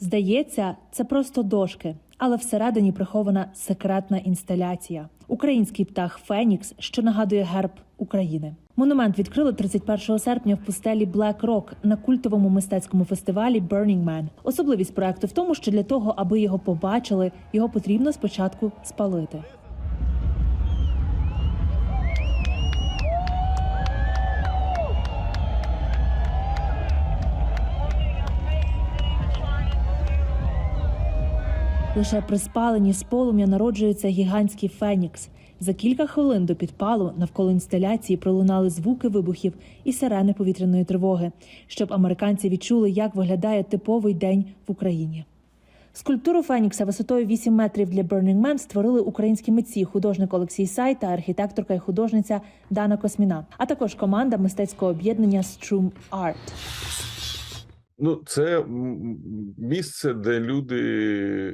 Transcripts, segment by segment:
Здається, це просто дошки, але всередині прихована секретна інсталяція. Український птах Фенікс, що нагадує герб України. Монумент відкрили 31 серпня в пустелі Black Rock на культовому мистецькому фестивалі Burning Man. Особливість проекту в тому, що для того, аби його побачили, його потрібно спочатку спалити. Лише при спаленні з полум'я народжується гігантський фенікс. За кілька хвилин до підпалу навколо інсталяції пролунали звуки вибухів і сирени повітряної тривоги, щоб американці відчули, як виглядає типовий день в Україні. Скульптуру Фенікса висотою 8 метрів для Burning Man створили українські митці, художник Олексій Сай та архітекторка і художниця Дана Косміна, а також команда мистецького об'єднання Strum Art. Ну, це місце, де люди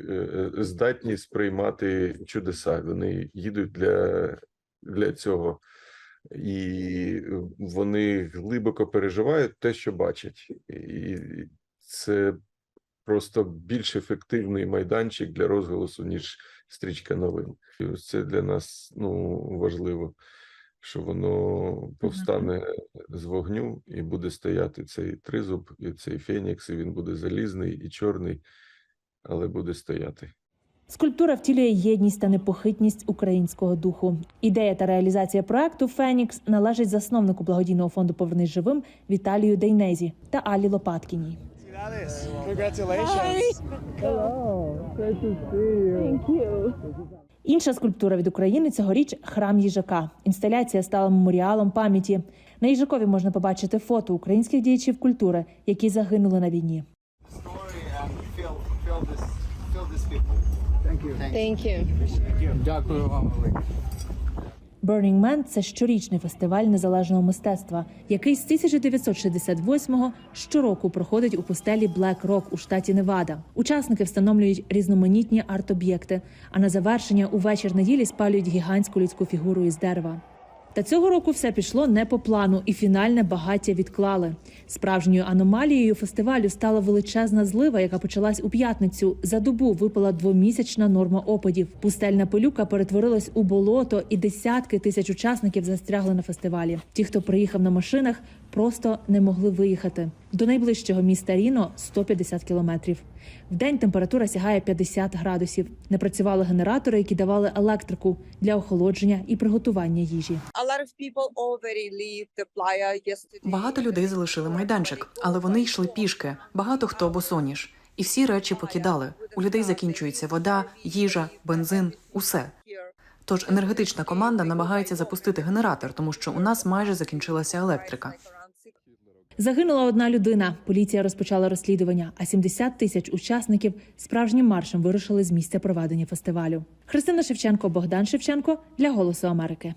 е, е, здатні сприймати чудеса. Вони їдуть для, для цього, і вони глибоко переживають те, що бачать. І це просто більш ефективний майданчик для розголосу, ніж стрічка новин. Це для нас ну, важливо, що воно повстане з вогню і буде стояти цей тризуб, і цей фенікс, і він буде залізний і чорний, але буде стояти. Скульптура втілює єдність та непохитність українського духу. Ідея та реалізація проекту Фенікс належить засновнику благодійного фонду Повернись живим Віталію Дейнезі та Алі Лопаткіній. Congratulations. Інша скульптура від України цьогоріч храм їжака. Інсталяція стала меморіалом пам'яті. На їжакові можна побачити фото українських діячів культури, які загинули на війні. Thank you. Thank you. Дякую вам велике. Burning Man – це щорічний фестиваль незалежного мистецтва, який з 1968-го щороку проходить у пустелі Black Rock у штаті Невада. Учасники встановлюють різноманітні арт-об'єкти, а на завершення у вечір неділі спалюють гігантську людську фігуру із дерева. Та цього року все пішло не по плану, і фінальне багаття відклали. Справжньою аномалією фестивалю стала величезна злива, яка почалась у п'ятницю. За добу випала двомісячна норма опадів. Пустельна пилюка перетворилась у болото, і десятки тисяч учасників застрягли на фестивалі. Ті, хто приїхав на машинах, просто не могли виїхати. До найближчого міста Ріно 150 кілометрів. Вдень температура сягає 50 градусів. Не працювали генератори, які давали електрику для охолодження і приготування їжі. Багато людей залишили майданчик, але вони йшли пішки. Багато хто босоніж. І всі речі покидали. У людей закінчується вода, їжа, бензин, усе. Тож енергетична команда намагається запустити генератор, тому що у нас майже закінчилася електрика. Загинула одна людина. Поліція розпочала розслідування, а 70 тисяч учасників справжнім маршем вирушили з місця проведення фестивалю. Христина Шевченко, Богдан Шевченко для Голосу Америки.